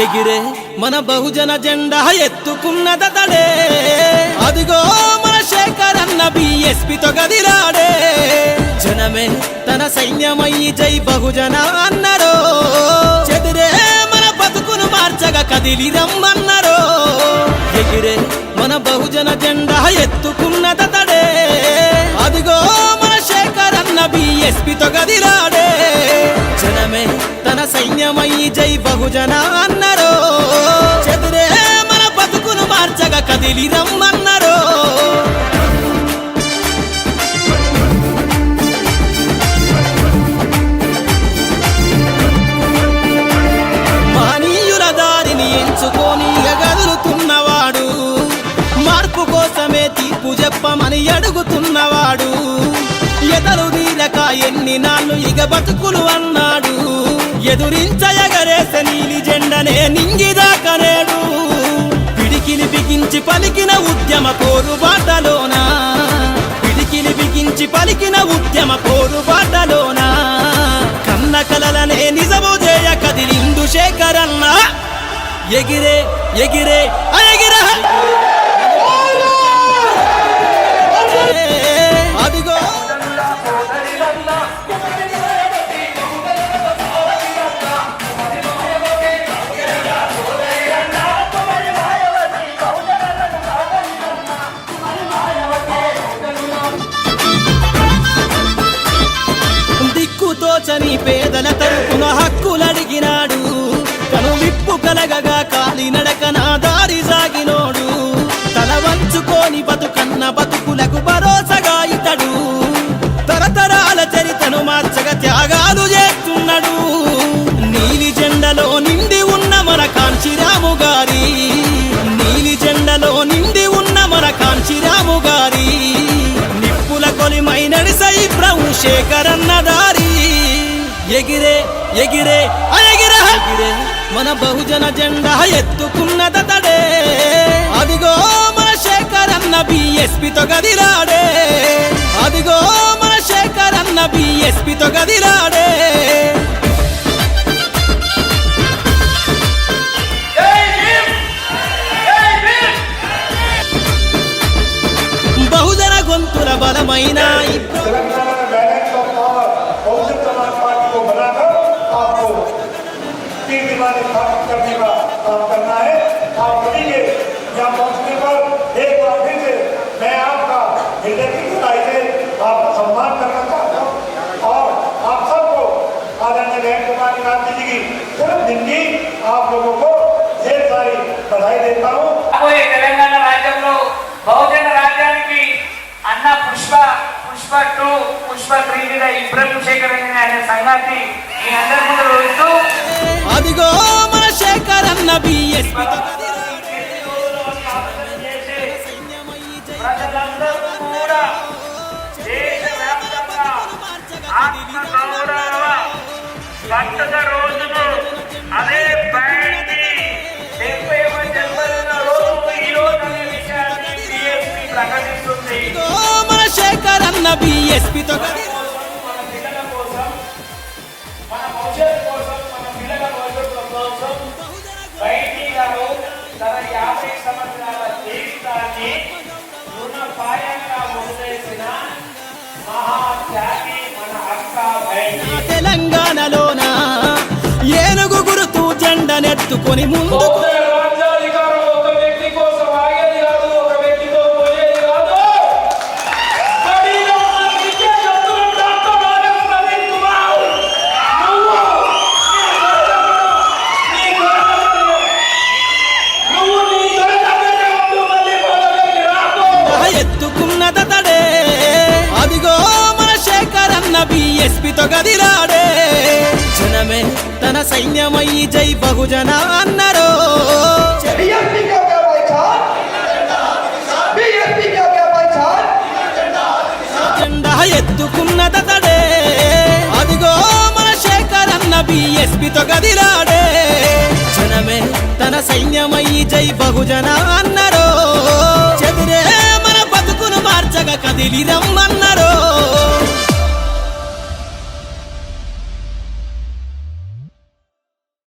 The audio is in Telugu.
ఎగిరే మన బహుజన జెండా ఎత్తుకున్నదతడే అదిగో మన శేఖర్ అన్న బిఎస్పితో గదిరాడే జనమే తన సైన్యమయ్యి జై బహుజన అన్నరో. చెదిరే మన బతుకును మార్చగా కదిలి రమ్మన్నరో ఎగిరే మన బహుజన జెండా ఎత్తుకున్నదతడే అదిగో మన శేఖర్ అన్న బిఎస్పితో గదిరాడే జనమే సైన్యమై జై బహుజన అన్నరో. చెదిరే మన బతుకును మార్చగా కదిలి రమ్మన్నరో. మానీయుల దారిని ఎంచుకొని ఎగదులుతున్నవాడు. మార్పు కోసమే తీర్పు చెప్పమని అడుగుతున్నవాడు. ఎదలు నీలక ఎన్ని నాళ్ళు ఇక బతుకులు అన్నాడు. ఎదురించయగరేసే నీలి జెండనే నింగిదాకనేడు పిడికిలి బిగించి పలికిన ఉద్యమ పోరు బాటలోనా? పిడికిలి బిగించి పలికిన ఉద్యమ పోరు బాటలోనా? కన్న కలలనే నిజము చేయ కదిలిందు శేఖరన్న. ఎగిరే ఎగిరే ఆ పేదల హక్కులడిగినాడు. తను విప్పు కలగగా కాలి నడకన దారి సాగినోడు. తల వంచుకొని బతుకన్న బతుకులకు భరోసగా ఇతడు. తరతరాల చరితను మార్చగా త్యాగాలు చేస్తున్నాడు. నీలి జెండలో నిండి ఉన్న మన కాంచీరాము గారి. నీలి జెండలో నిండి ఉన్న మన కాంచీరాము గారి. నిప్పుల కొలిమై నడిసై ప్రభు శేఖరన్న ఎగిరే ఎగిరే ఎగిరే. ఎగిరే మన బహుజన జెండా ఎత్తుకున్నదతడే అదిగో మన శేఖర్ అన్న బిఎస్పితో గదిలాడే. అదిగో మన శేఖర్ అన్న బిఎస్పితో గదిలాడే. स्थिर दिमाग स्थापित करने का काम करना है। आप सभी के यहाँ पहुँचने पर एक बार फिर से मैं आपका हृदय की गहराई से आपका सम्मान करना चाहता हूँ। और आप सबको आदरणीय बहन कुमार गांधी जी की जन्मदिन की आप लोगों को ढेर सारी बधाई देता हूँ। तेलंगाना राज्य बहुत राज्य की अन्ना पुष्पा పుష్ప టూ పుష్ప త్రీ మీద ఇబ్రహీం శేఖర్ అనే సంగతి మీ అందరి ముందు రోజుతూ అదిగో మన ఆత్మ గౌరవ పండుగ రోజును అదే ఉన్న బయటి తెలంగాణలోన? ఏనుగు గురుతూ జెండనెత్తుకొని ముందుకు బిఎస్పితో గదిలాడే. జనమే తన సైన్యమై జై బహుజన అన్నారు. జెండా ఎత్తుకున్నదతడే అదిగో మన శేఖర్ అన్న బిఎస్పితో గదిలాడే. జనమే తన సైన్యమయ్యి జై బహుజన అన్నారు. చెదిరే మన బతుకును మార్చగా కదిలి అన్నారు